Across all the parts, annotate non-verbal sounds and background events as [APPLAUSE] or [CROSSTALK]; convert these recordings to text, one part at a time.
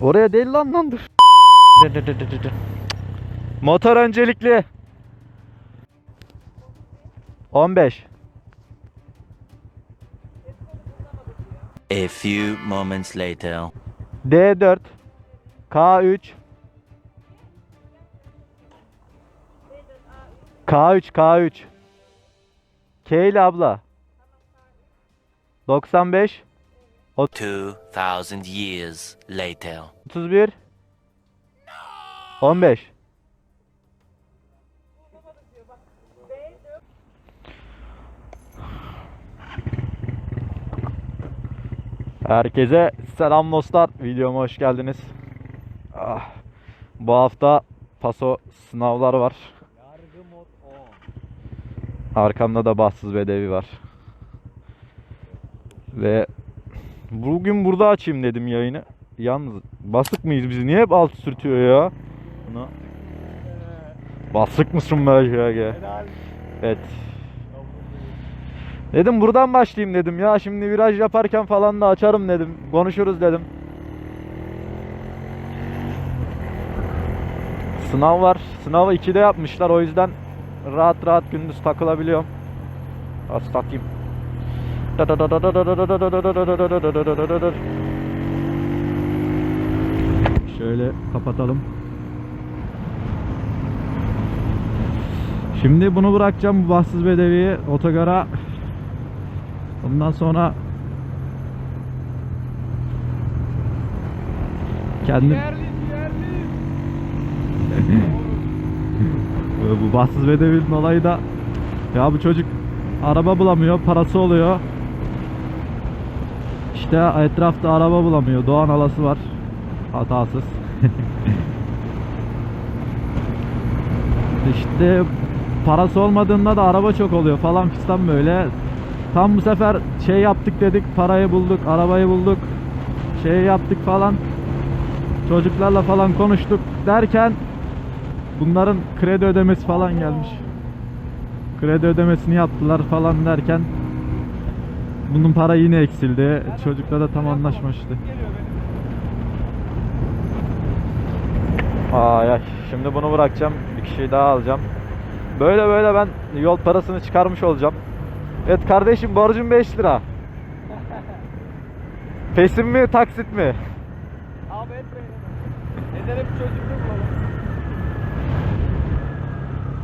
Oraya değil lan lan dur. Motor öncelikli. 15. A few moments later. D4 K3 K3 K3 K ile abla 95 2,000 years later. 31 15 Herkese selam dostlar. Videoma hoş geldiniz. Ah, bu hafta paso sınavlar var. Arkamda da bahtsız bedevi var. Ve bugün burada açayım dedim yayını. Yalnız basık mıyız biz? Niye hep alt sürtüyor ya? Buna. Basık mısın be ya? Evet. Dedim buradan başlayayım dedim ya. Şimdi viraj yaparken falan da açarım dedim. Konuşuruz dedim. Sınav var. Sınavı 2'de yapmışlar. O yüzden rahat rahat gündüz takılabiliyorum. Az takayım. Şöyle kapatalım. Şimdi bunu bırakacağım bu bahtsız bedeviyi otogara. Ondan sonra kendim [LAUGHS] bu bahtsız bedevinin olayı da ya bu çocuk araba bulamıyor, parası oluyor. İşte etrafta araba bulamıyor. Doğan alası var. Hatasız. [LAUGHS] işte parası olmadığında da araba çok oluyor falan fistan böyle. Tam bu sefer şey yaptık dedik, parayı bulduk, arabayı bulduk. Şey yaptık falan. Çocuklarla falan konuştuk derken bunların kredi ödemesi falan gelmiş. Kredi ödemesini yaptılar falan derken bunun para yine eksildi. Çocukla da tam anlaşmıştı. Ay ay. Şimdi bunu bırakacağım. Bir kişiyi daha alacağım. Böyle böyle ben yol parasını çıkarmış olacağım. Evet kardeşim borcum 5 lira. [LAUGHS] Pesim mi taksit mi? Abi etmeyin. Ederim çocukluk mu?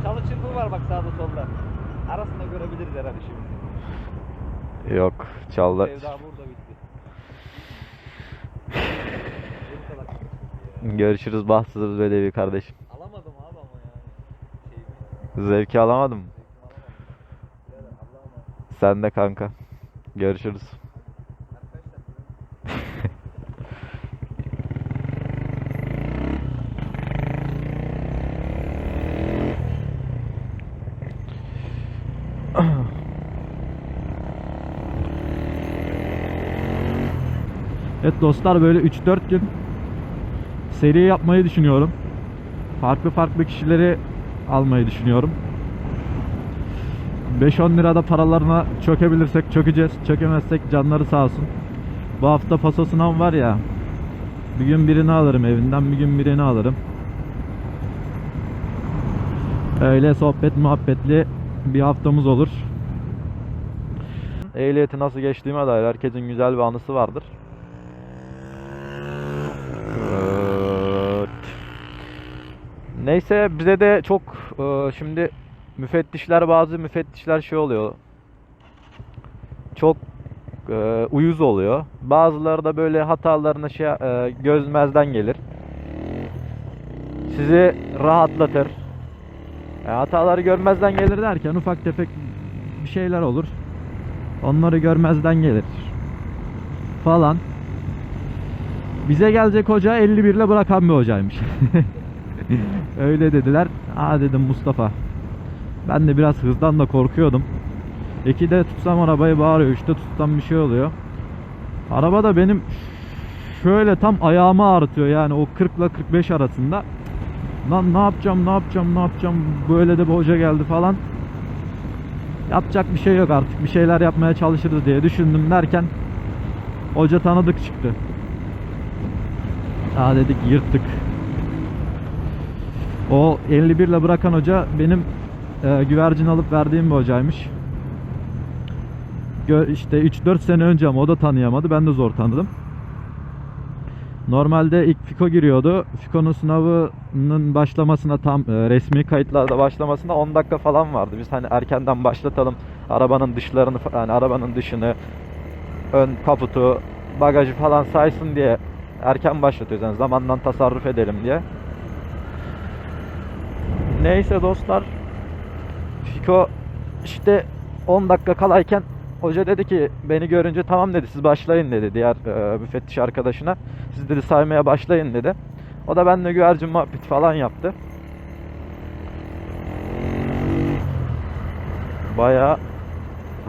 Çalı çırpı var bak sağda solda. Arasında görebiliriz herhalde şimdi. Yok kadar. Görüşürüz bahtsız bedevi kardeşim. Alamadım abi ama ya. Şeyi. Zevki alamadım. Sen de kanka. Görüşürüz. Evet dostlar böyle 3-4 gün seri yapmayı düşünüyorum. Farklı farklı kişileri almayı düşünüyorum. 5-10 lirada paralarına çökebilirsek çökeceğiz. Çökemezsek canları sağ olsun. Bu hafta paso sınav var ya. Bir gün birini alırım evinden, bir gün birini alırım. Öyle sohbet muhabbetli bir haftamız olur. Ehliyeti nasıl geçtiğime dair herkesin güzel bir anısı vardır. Neyse bize de çok e, şimdi müfettişler bazı müfettişler şey oluyor. Çok e, uyuz oluyor. Bazıları da böyle hatalarını şey e, gözmezden gelir. Sizi rahatlatır. E, hataları görmezden gelir derken ufak tefek bir şeyler olur. Onları görmezden gelir. Falan. Bize gelecek hoca 51 ile bırakan bir hocaymış. [LAUGHS] [LAUGHS] Öyle dediler. Aa dedim Mustafa. Ben de biraz hızdan da korkuyordum. 2'de tutsam arabayı bağırıyor. 3'te tutsam bir şey oluyor. Araba da benim şöyle tam ayağımı ağrıtıyor yani o 40 ile 45 arasında. Lan ne yapacağım ne yapacağım ne yapacağım böyle de bir hoca geldi falan. Yapacak bir şey yok artık bir şeyler yapmaya çalışırız diye düşündüm derken hoca tanıdık çıktı. Aa dedik yırttık. O 51 ile bırakan hoca benim e, güvercin alıp verdiğim bir hocaymış. Gö- işte 3-4 sene önce ama o da tanıyamadı. Ben de zor tanıdım. Normalde ilk FIKO giriyordu. FIKO'nun sınavının başlamasına tam e, resmi kayıtlarda başlamasına 10 dakika falan vardı. Biz hani erkenden başlatalım. Arabanın dışlarını yani arabanın dışını, ön kaputu, bagajı falan saysın diye erken başlatıyoruz. Yani zamandan tasarruf edelim diye. Neyse dostlar. Fiko işte 10 dakika kalayken hoca dedi ki beni görünce tamam dedi siz başlayın dedi diğer e, müfettiş arkadaşına. Siz dedi saymaya başlayın dedi. O da benimle güvercin muhabbeti falan yaptı. Bayağı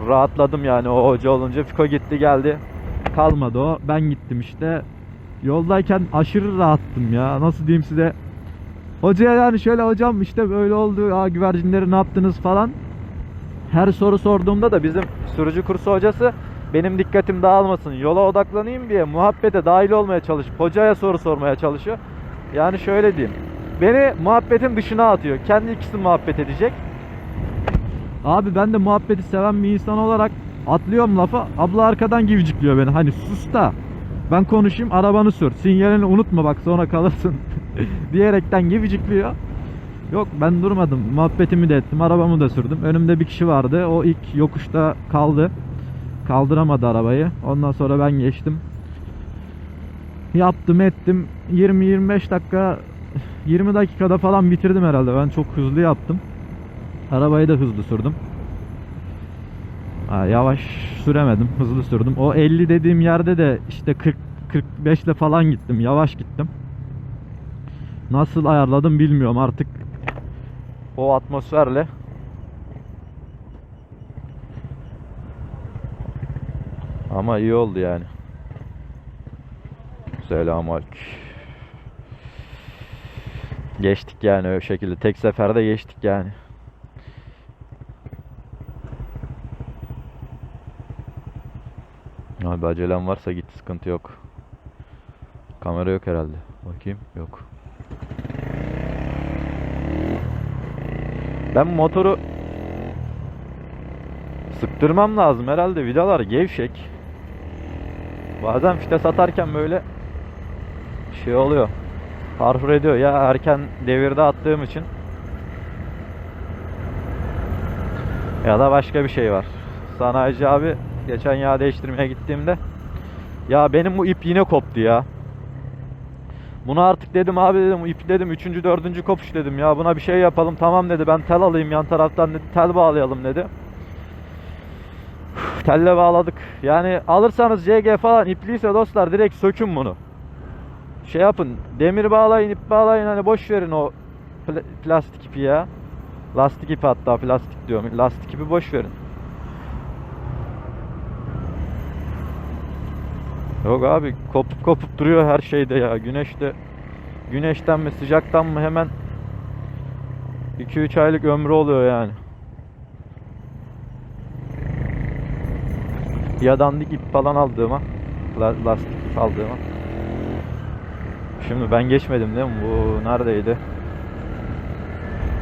rahatladım yani o hoca olunca. Fiko gitti geldi. Kalmadı o. Ben gittim işte. Yoldayken aşırı rahattım ya. Nasıl diyeyim size. Hocaya yani şöyle hocam işte böyle oldu. Aa, güvercinleri ne yaptınız falan. Her soru sorduğumda da bizim sürücü kursu hocası benim dikkatim dağılmasın, yola odaklanayım diye muhabbete dahil olmaya çalışıp hocaya soru sormaya çalışıyor. Yani şöyle diyeyim. Beni muhabbetin dışına atıyor. Kendi ikisi muhabbet edecek. Abi ben de muhabbeti seven bir insan olarak atlıyorum lafa. Abla arkadan givcikliyor beni. Hani sus da ben konuşayım arabanı sür. Sinyalini unutma bak sonra kalırsın. [LAUGHS] diyerekten givcikliyor. Yok ben durmadım. Muhabbetimi de ettim. Arabamı da sürdüm. Önümde bir kişi vardı. O ilk yokuşta kaldı. Kaldıramadı arabayı. Ondan sonra ben geçtim. Yaptım ettim. 20-25 dakika 20 dakikada falan bitirdim herhalde. Ben çok hızlı yaptım. Arabayı da hızlı sürdüm. Yavaş süremedim. Hızlı sürdüm. O 50 dediğim yerde de işte 40 45 ile falan gittim. Yavaş gittim. Nasıl ayarladım bilmiyorum artık. O atmosferle Ama iyi oldu yani. Selamünaleyküm. Geçtik yani o şekilde. Tek seferde geçtik yani. Abi acelem varsa git sıkıntı yok. Kamera yok herhalde. Bakayım yok. Ben motoru sıktırmam lazım herhalde vidalar gevşek. Bazen fites atarken böyle şey oluyor. Harfur ediyor ya erken devirde attığım için. Ya da başka bir şey var. Sanayici abi geçen yağ değiştirmeye gittiğimde ya benim bu ip yine koptu ya. Bunu artık dedim abi dedim ip dedim 3. 4. kopuş dedim ya buna bir şey yapalım tamam dedi ben tel alayım yan taraftan dedi tel bağlayalım dedi. Üf, Telle bağladık. Yani alırsanız CG falan ipliyse dostlar direkt sökün bunu. Şey yapın demir bağlayın ip bağlayın hani boş verin o pla- plastik ipi ya. Lastik ipi hatta plastik diyorum. Lastik ipi boş verin. Yok abi kopup kopup duruyor her şeyde ya. Güneşte güneşten mi sıcaktan mı hemen 2-3 aylık ömrü oluyor yani. Ya dandik ip falan aldığıma la- lastik ip aldığıma. Şimdi ben geçmedim değil mi? Bu neredeydi?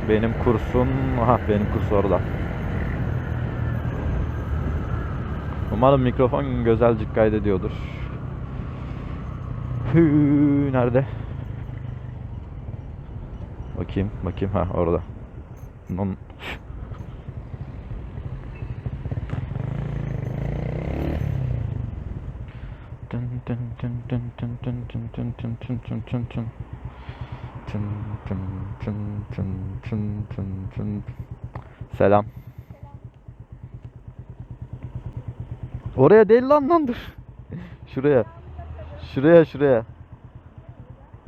Benim kursum, aha benim kurs orada. Umarım mikrofon güzelcik kaydediyordur. Hü nerede? Bakayım, bakayım ha orada. Non. Selam. Oraya değil lan lan dur. Şuraya. Şuraya şuraya.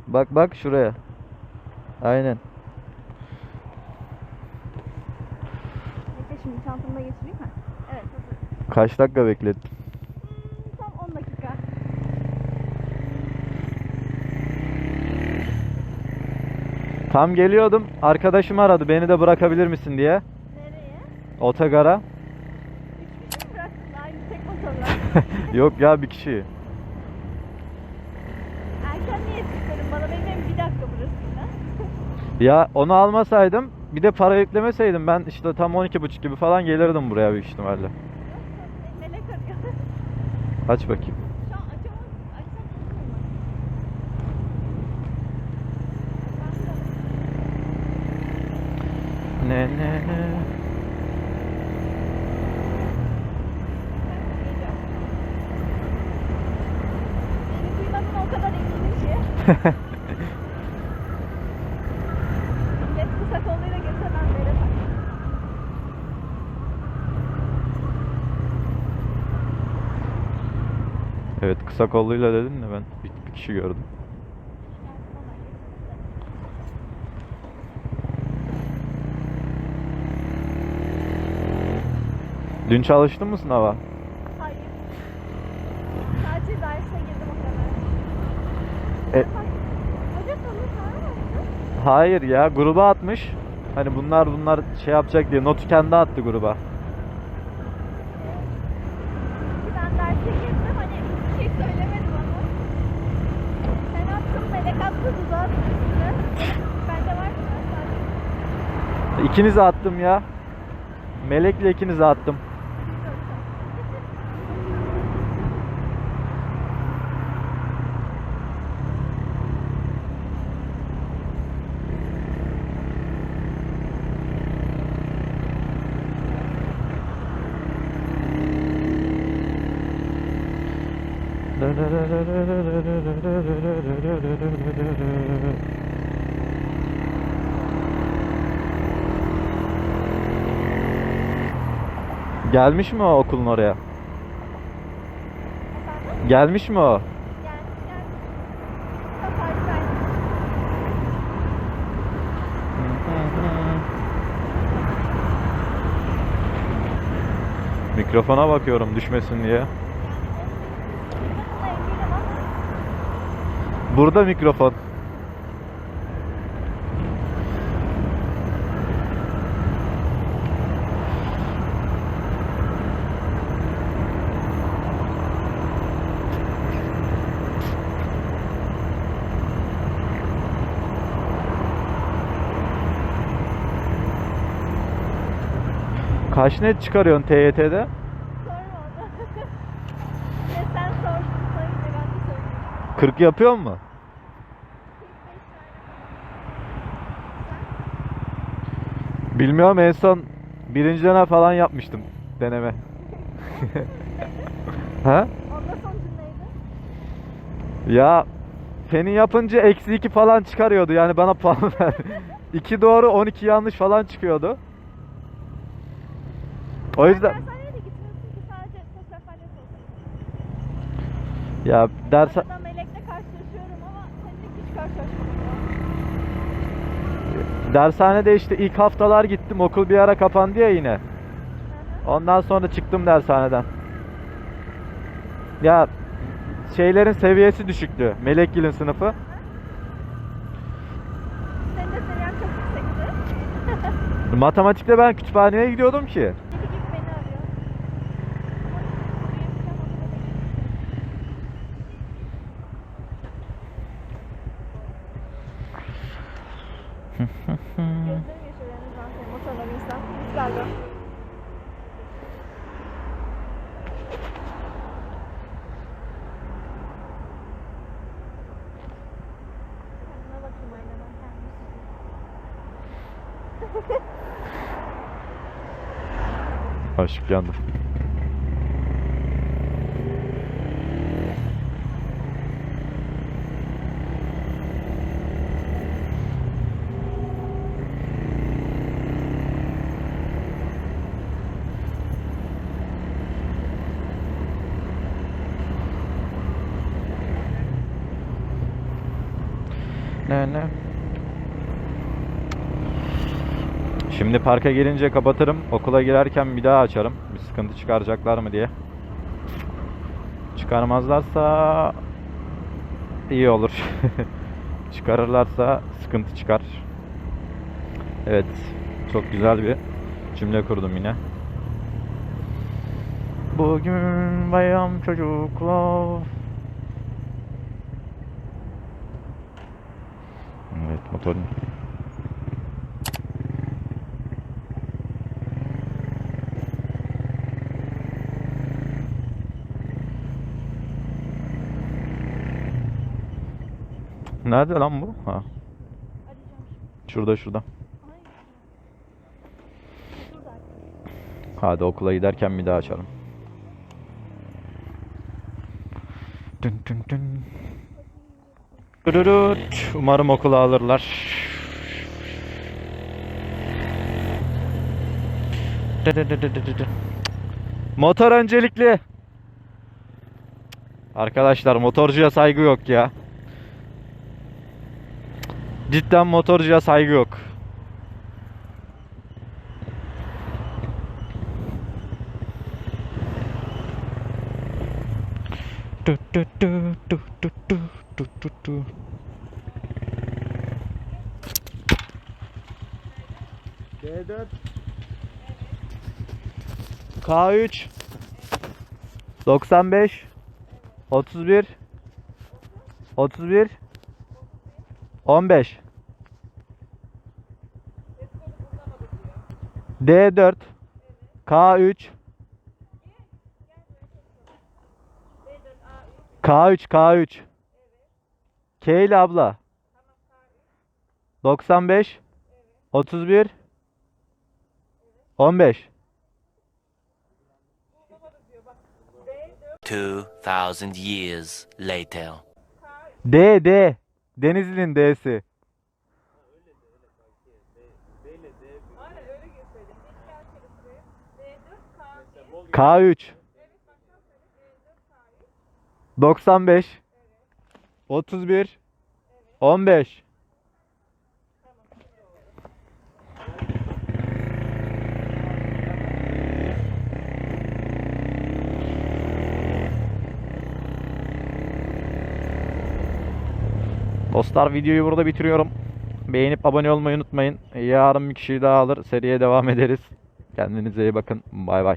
Bak bak şuraya. Aynen. Bekle şimdi çantamı da geçireyim mi? Evet hazır. Kaç dakika beklettim? Tam 10 dakika. Tam geliyordum. Arkadaşım aradı. Beni de bırakabilir misin diye. Nereye? Otogara. Üç kişi mi bıraktın aynı tek motorla? [LAUGHS] Yok ya bir kişi. Yetişmedin bana? Benim evim bir dakika burasında. [LAUGHS] Ya onu almasaydım bir de para yüklemeseydim ben işte tam 12.30 gibi falan gelirdim buraya büyük ihtimalle. Melek arıyor. [LAUGHS] Aç bakayım. Şu an açamam. Açsam olur mu? Ne ne ne. Beni duymadın o kadar eminim ki. [LAUGHS] Evet kısa kolluyla dedin de ben bir, bir kişi gördüm. Dün çalıştın mı sınava? Hayır. Sadece derse girdim o kadar. E- Hoca soruyu soramadı. Hayır ya gruba atmış. Hani bunlar bunlar şey yapacak diye notu kendi attı gruba. Ki ben derse girdim hani bir şey söylemedi bana. Sen attın, melek attı, dudağı attı üstüne. Bende var mı? Sadece İkinize attım ya. Melek'le ikinize attım. Gelmiş mi o okulun oraya? Gelmiş mi o? Mikrofona bakıyorum düşmesin diye. Yani onun da eminim ama Burada mikrofon. Kaç net çıkarıyorsun TYT'de? sorma onu. [LAUGHS] sen söyleyeyim. 40 yapıyor mu? 45 tane. Bilmiyorum en son birinci dönem falan yapmıştım deneme. [LAUGHS] ha? Onda sonucun neydi? Ya feni yapınca eksi 2 falan çıkarıyordu yani bana puan [LAUGHS] ver. 2 doğru 12 yanlış falan çıkıyordu. O yüzden ya ders Arada Melek'le karşılaşıyorum ama seninle hiç karşılaşmadım. Dershanede işte ilk haftalar gittim okul bir ara kapandı ya yine. Ondan sonra çıktım dershaneden. Ya şeylerin seviyesi düşüktü. Melekgil'in sınıfı. Senin de seviyen çok yüksekti. Matematikte ben kütüphaneye gidiyordum ki. Deli gibi beni arıyor. Ama duyabilirsem onu da bekliyorum. Gözlerim yaşıyor en azından senin motorla bakayım aynadan kendim. Aşık yandım. Ne? Şimdi parka gelince kapatırım. Okula girerken bir daha açarım. Bir sıkıntı çıkaracaklar mı diye. Çıkarmazlarsa iyi olur. [LAUGHS] Çıkarırlarsa sıkıntı çıkar. Evet. Çok güzel bir cümle kurdum yine. Bugün bayram çocuklar. Motorun. Nerede lan bu? Ha. Şurada şurada. Hadi okula giderken bir daha açalım. Dün dün dün. Dürürüt. Umarım okula alırlar. Motor öncelikli. Arkadaşlar motorcuya saygı yok ya. Cidden motorcuya saygı yok. Du, du, du, du, du, du, du, du, du. D4 K3 95 31 31 15 D4 K3 K3 K3 K ile abla 95 31 15 2,000 years later. D D. Denizli'nin D'si. K3 95 31 15 Dostlar videoyu burada bitiriyorum. Beğenip abone olmayı unutmayın. Yarın bir kişi daha alır. Seriye devam ederiz. Kendinize iyi bakın. Bay bay.